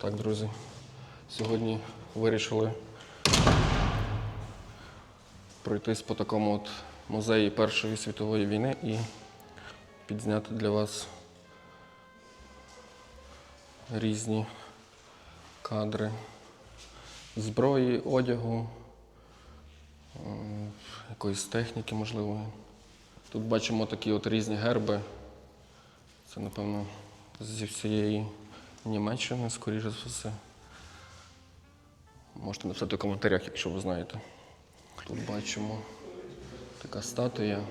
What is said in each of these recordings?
Так, друзі, сьогодні вирішили пройтись по такому от музеї Першої світової війни і підзняти для вас різні кадри зброї, одягу, якоїсь техніки, можливо. Тут бачимо такі от різні герби. Це, напевно, зі всієї Німеччини, скоріше за все. Можете написати в коментарях, якщо ви знаєте. Тут бачимо така статуя.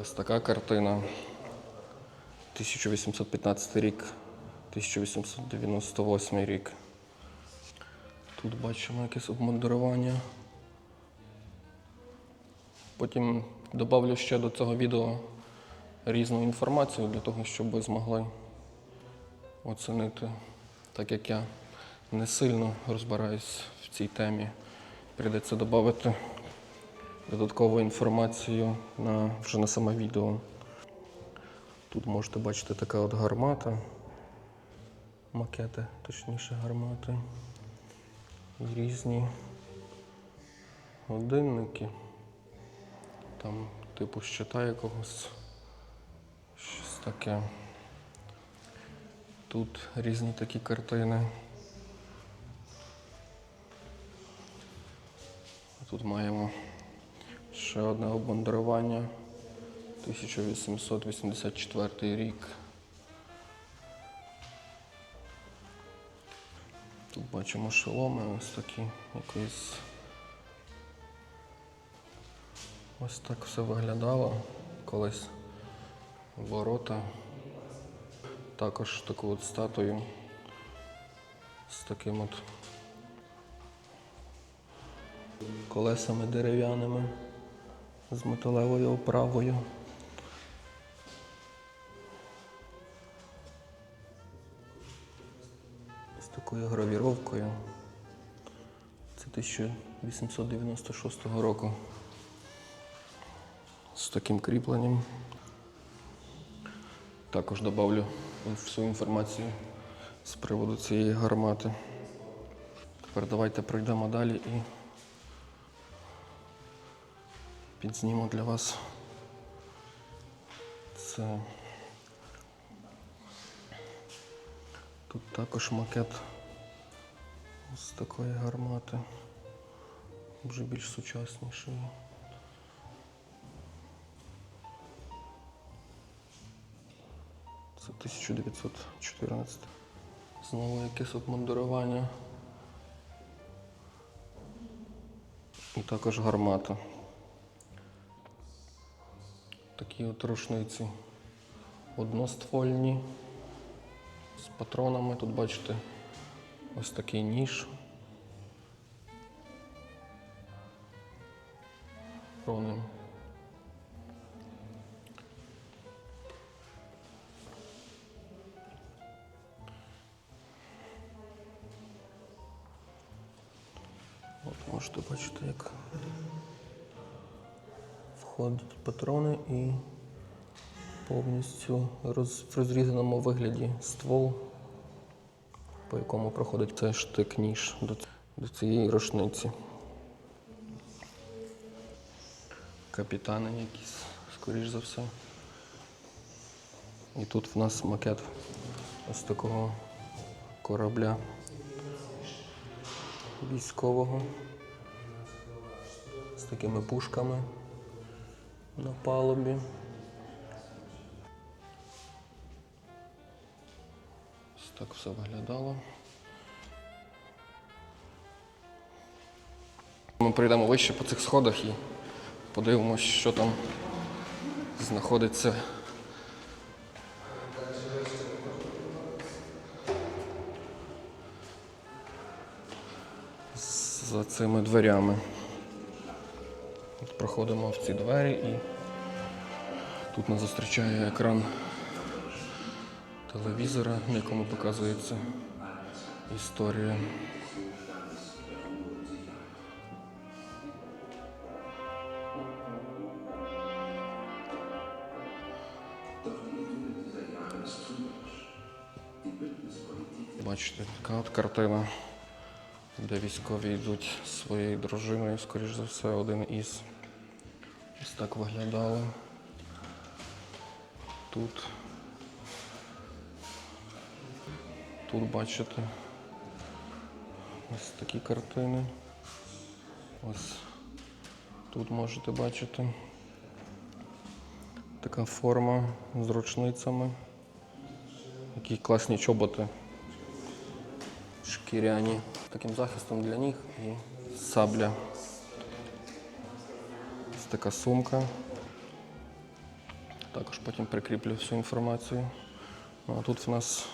Ось така картина. 1815 рік, 1898 рік. Тут бачимо якесь обмундирування. Потім додавлю ще до цього відео різну інформацію для того, щоб ви змогли оцінити, так як я не сильно розбираюсь в цій темі. Прийдеться додати додаткову інформацію на, вже на саме відео. Тут можете бачити така от гармата, макети, точніше гармати. І різні годинники. Там типу щита якогось. Щось таке. Тут різні такі картини. Тут маємо ще одне обмундирування. 1884 рік. Тут бачимо шоломи ось такі якісь. Ось так все виглядало колись. Ворота. Також таку от статую з таким от колесами дерев'яними, з металевою оправою. З такою гравіровкою. Це 1896 року. З таким кріпленням. Також додавлю всю інформацію з приводу цієї гармати. Тепер давайте пройдемо далі і підзніму для вас це. Тут також макет з такої гармати, вже більш сучаснішої. 1914. Знову якесь обмундирування. І також гармата. Такі от рушниці одноствольні з патронами. Тут бачите ось такий ніж. Патрони. Входять патрони і повністю роз, в розрізаному вигляді ствол, по якому проходить цей штик ніж до, до цієї рушниці. Капітани якісь, скоріш за все. І тут в нас макет ось такого корабля військового з такими пушками на палубі. Ось так все виглядало. Ми прийдемо вище по цих сходах і подивимось, що там знаходиться. За цими дверями. От Проходимо в ці двері і тут нас зустрічає екран телевізора, на якому показується історія. бачите, така от картина, де військові йдуть своєю дружиною, скоріш за все, один із. Так виглядало. Тут. Тут бачите. Ось такі картини. Ось тут можете бачити. Така форма з рушницями. Які класні чоботи. Шкіряні. Таким захистом для ніг і сабля. Ось така сумка. Також потім прикріплю всю інформацію. Ну, а тут в нас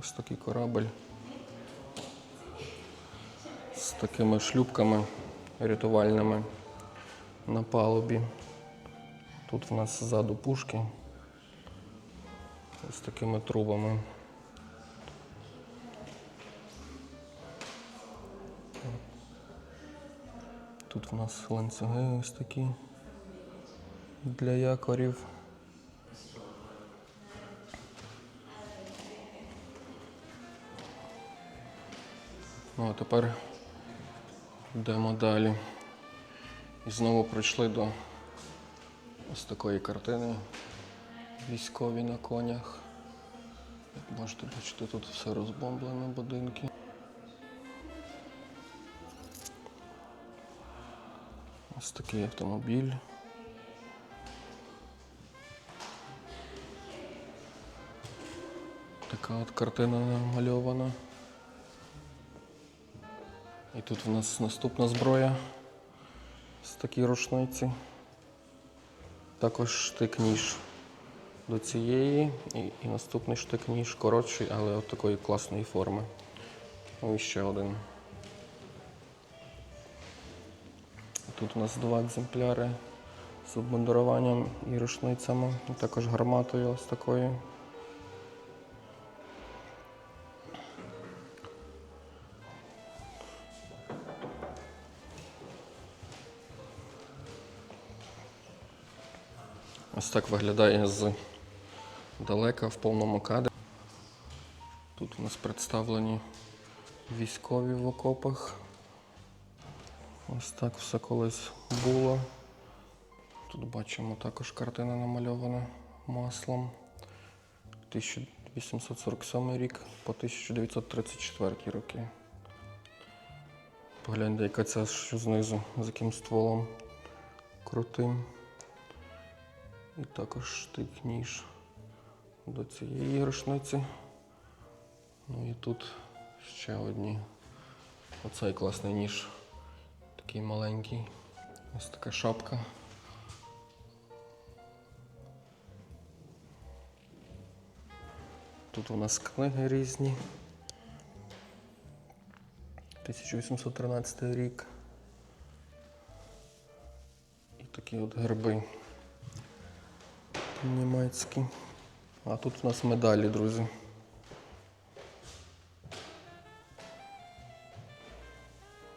ось такий корабль з такими шлюпками рятувальними на палубі. Тут в нас ззаду пушки з такими трубами. Тут в нас ланцюги ось такі для якорів. Ну а тепер йдемо далі. І знову прийшли до ось такої картини. Військові на конях. Як можете бачити, тут все розбомблено, будинки. Ось такий автомобіль. Така от картина намальована. І тут в нас наступна зброя з такі рушниці. Також штик-ніж до цієї і, і наступний штик-ніж коротший, але от такої класної форми. Ну і ще один. Тут у нас два екземпляри з обмундируванням і рушницями, і також гарматою ось такою. Ось так виглядає з далека в повному кадрі. Тут у нас представлені військові в окопах. Ось так все колись було. Тут бачимо також картина намальована маслом. 1847 рік по 1934 роки. Погляньте, яка ця знизу, з яким стволом крутим. І також штик ніж до цієї рушниці. Ну і тут ще одні. Оцей класний ніж. Такий маленький. Ось така шапка. Тут у нас книги різні. 1813 рік. І такі от герби німецькі. А тут у нас медалі, друзі.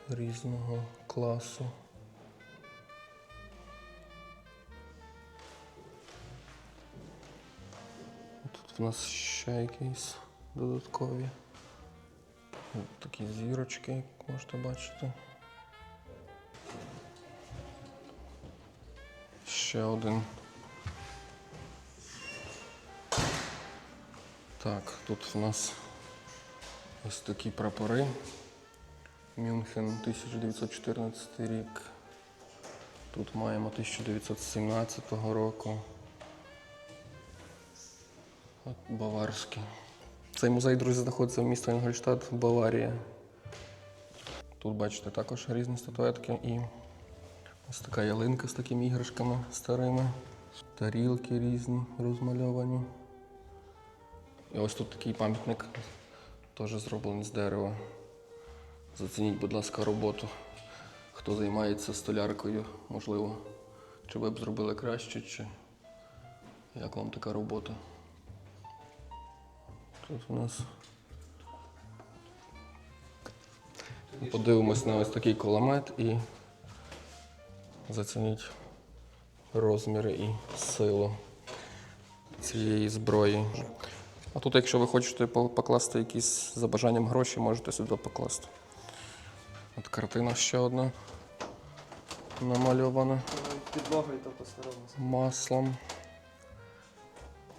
Різного класу. Тут у нас ще якісь додаткові. Такі зірочки, як можете бачити. Ще один. Так, тут у нас ось такі прапори. Мюнхен 1914 рік. Тут маємо 1917 року. От Баварський. Цей музей, друзі, знаходиться в місті Інгольштадт, Баварія. Тут бачите також різні статуетки і ось така ялинка з такими іграшками старими. Тарілки різні розмальовані. І ось тут такий пам'ятник, теж зроблений з дерева. Зацініть, будь ласка, роботу. Хто займається столяркою, можливо, чи ви б зробили краще, чи як вам така робота? Тут у нас. Подивимось на ось такий кулемет і зацініть розміри і силу цієї зброї. А тут, якщо ви хочете покласти якісь за бажанням гроші, можете сюди покласти. От картина ще одна намальована Підлога і то по-старому. маслом.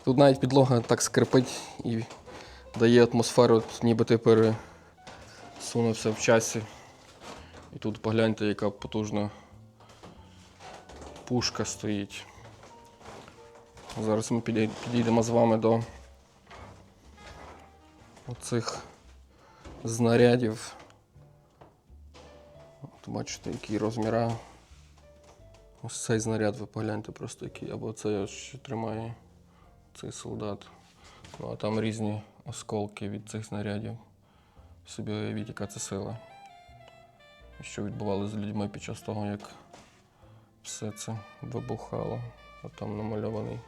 Тут навіть підлога так скрипить і дає атмосферу, ніби ти пересунувся в часі. І тут погляньте, яка потужна пушка стоїть. Зараз ми підійдемо з вами до оцих знарядів. От бачите, які розміри. Ось цей знаряд ви погляньте просто який, або ось, що тримає цей солдат. Ну а там різні осколки від цих знарядів. Собі уявіть, яка це сила. Що відбувалося з людьми під час того, як все це вибухало. А там намальований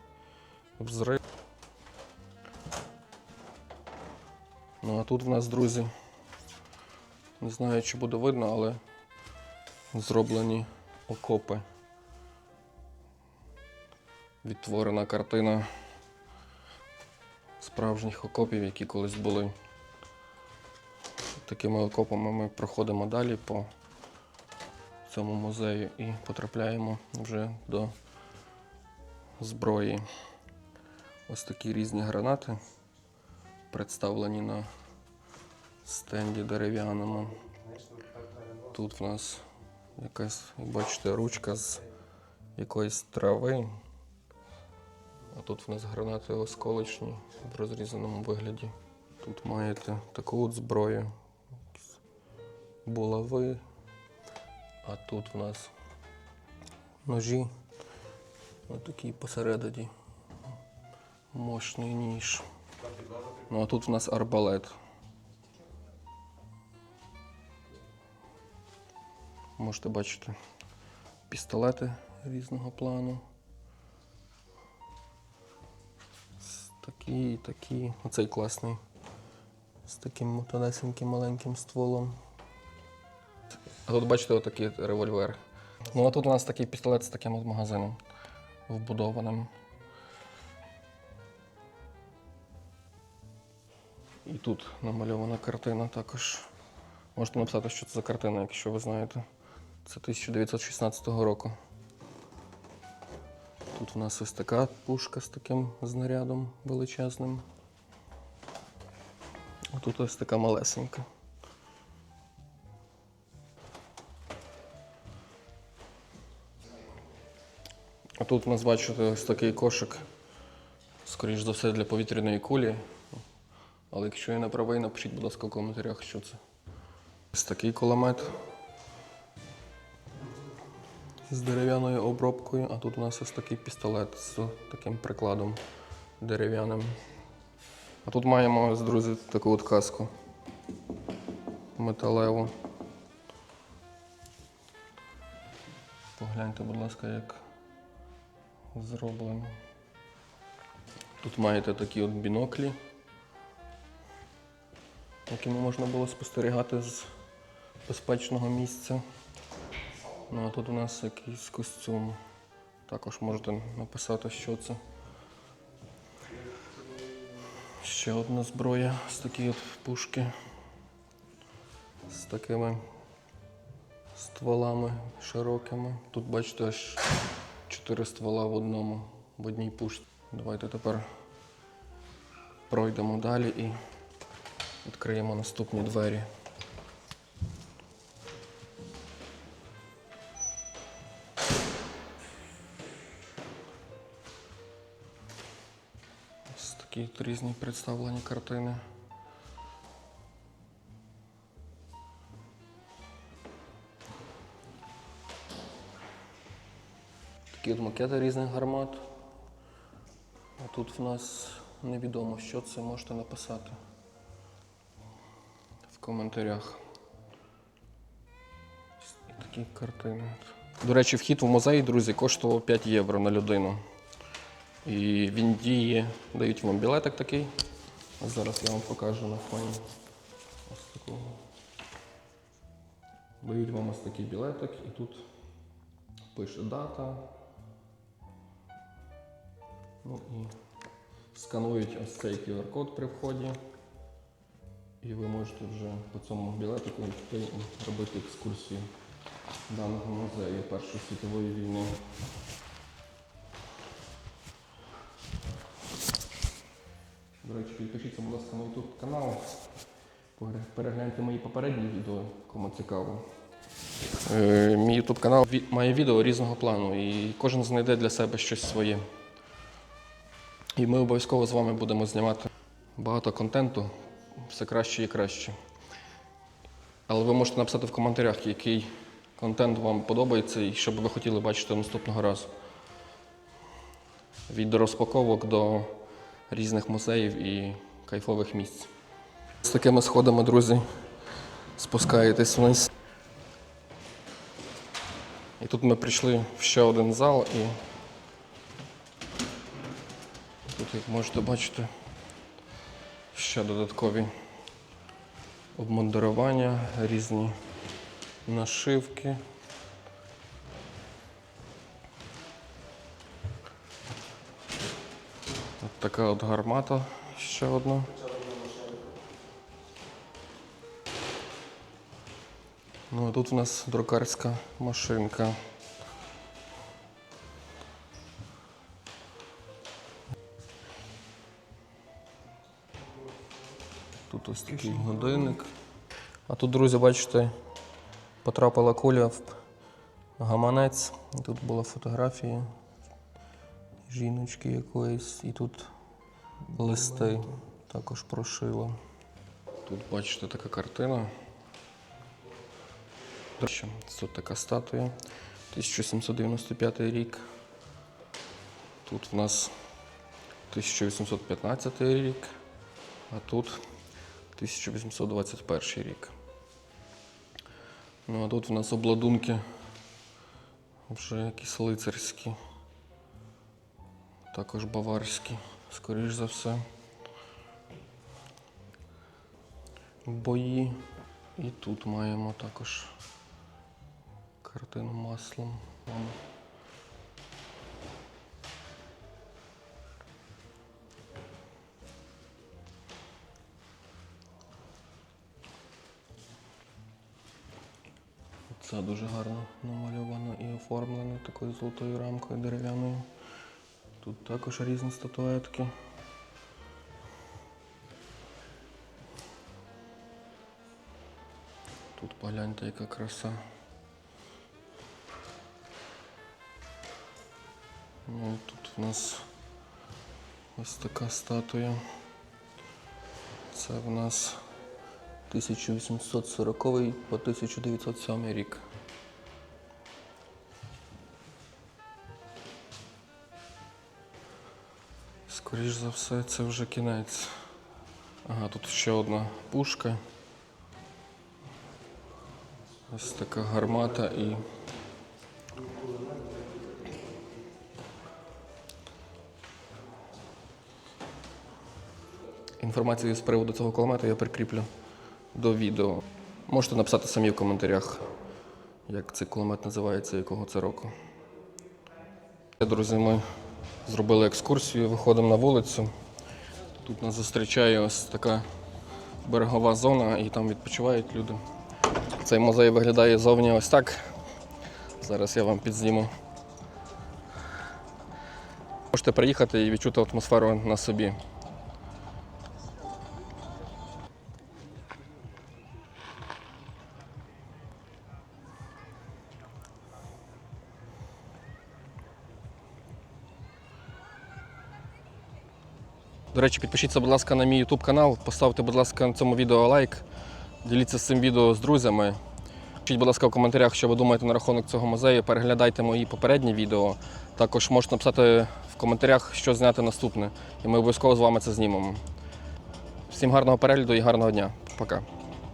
взрив. Ну а тут в нас, друзі, не знаю, чи буде видно, але зроблені окопи. Відтворена картина справжніх окопів, які колись були. Такими окопами ми проходимо далі по цьому музею і потрапляємо вже до зброї. Ось такі різні гранати представлені на стенді дерев'яному. Тут в нас якась, бачите, ручка з якоїсь трави. А тут в нас гранати осколочні в розрізаному вигляді. Тут маєте таку от зброю. Булави. А тут в нас ножі. Ось такий посередині. Мощний ніж. Ну а тут в нас арбалет. Можете бачити пістолети різного плану. Такі, і такі. Оцей класний. З таким тонесеньким маленьким стволом. А тут бачите отакий револьвер. Ну а тут у нас такий пістолет з таким от магазином вбудованим. Тут намальована картина також. Можете написати, що це за картина, якщо ви знаєте. Це 1916 року. Тут у нас ось така пушка з таким знарядом величезним. А тут ось така малесенька. А тут у нас бачите ось такий кошик, скоріш за все, для повітряної кулі. Але якщо я не правий, напишіть, будь ласка, в коментарях, що це. Ось такий кулемет з дерев'яною обробкою, а тут у нас ось такий пістолет з таким прикладом дерев'яним. А тут маємо, друзі, таку от каску металеву. Погляньте, будь ласка, як зроблено. Тут маєте такі от біноклі, якими можна було спостерігати з безпечного місця. Ну а тут у нас якийсь костюм. Також можете написати, що це. Ще одна зброя з такі от пушки. З такими стволами широкими. Тут бачите аж чотири ствола в одному, в одній пушці. Давайте тепер пройдемо далі і відкриємо наступні двері. Ось такі різні представлені картини. Такі от макети різних гармат. А тут в нас невідомо, що це можете написати коментарях. Такі картини. До речі, вхід в музей, друзі, коштував 5 євро на людину. І в Індії дають вам білетик такий. А зараз я вам покажу на фоні. Ось такого. Дають вам ось такий білетик і тут пише дата. Ну і сканують ось цей QR-код при вході. І ви можете вже по цьому білетику робити екскурсію даного музею Першої світової війни. До речі, підпишіться, будь ласка, на YouTube канал. Перегляньте мої попередні відео, кому цікаво. Е, Мій YouTube канал має відео різного плану, і кожен знайде для себе щось своє. І ми обов'язково з вами будемо знімати багато контенту, все краще і краще. Але ви можете написати в коментарях, який контент вам подобається і що б ви хотіли бачити наступного разу. Від розпаковок до різних музеїв і кайфових місць. З такими сходами, друзі, спускаєтесь вниз. І тут ми прийшли в ще один зал і тут, як можете бачити, ще додаткові обмундирування, різні нашивки. От така от гармата ще одна. Ну а тут у нас друкарська машинка. Тут ось такий годинник. А тут, друзі, бачите, потрапила куля в гаманець. І Тут була фотографія жіночки якоїсь, і тут листи також прошила. Тут бачите така картина. Тут така статуя. 1795 рік. Тут в нас 1815 рік, а тут 1821 рік. Ну а тут в нас обладунки вже якісь лицарські, також баварські, скоріш за все. Бої. І тут маємо також картину маслом. Це дуже гарно намальовано і оформлено такою золотою рамкою дерев'яною. Тут також різні статуетки. Тут погляньте, яка краса. Ну тут в нас ось така статуя. Це в нас 1840 по 1907 рік. Скоріш за все, це вже кінець. Ага, тут ще одна пушка. Ось така гармата і. Інформацію з приводу цього кулемета я прикріплю до відео. Можете написати самі в коментарях, як цей кулемет називається, якого це року. Друзі, ми зробили екскурсію, виходимо на вулицю. Тут нас зустрічає ось така берегова зона, і там відпочивають люди. Цей музей виглядає зовні ось так. Зараз я вам підзніму. Можете приїхати і відчути атмосферу на собі. До речі, підпишіться, будь ласка, на мій YouTube канал, поставте, будь ласка, на цьому відео лайк, діліться з цим відео з друзями. Пишіть, будь ласка, в коментарях, що ви думаєте на рахунок цього музею. Переглядайте мої попередні відео. Також можете написати в коментарях, що зняти наступне. І ми обов'язково з вами це знімемо. Всім гарного перегляду і гарного дня. Пока.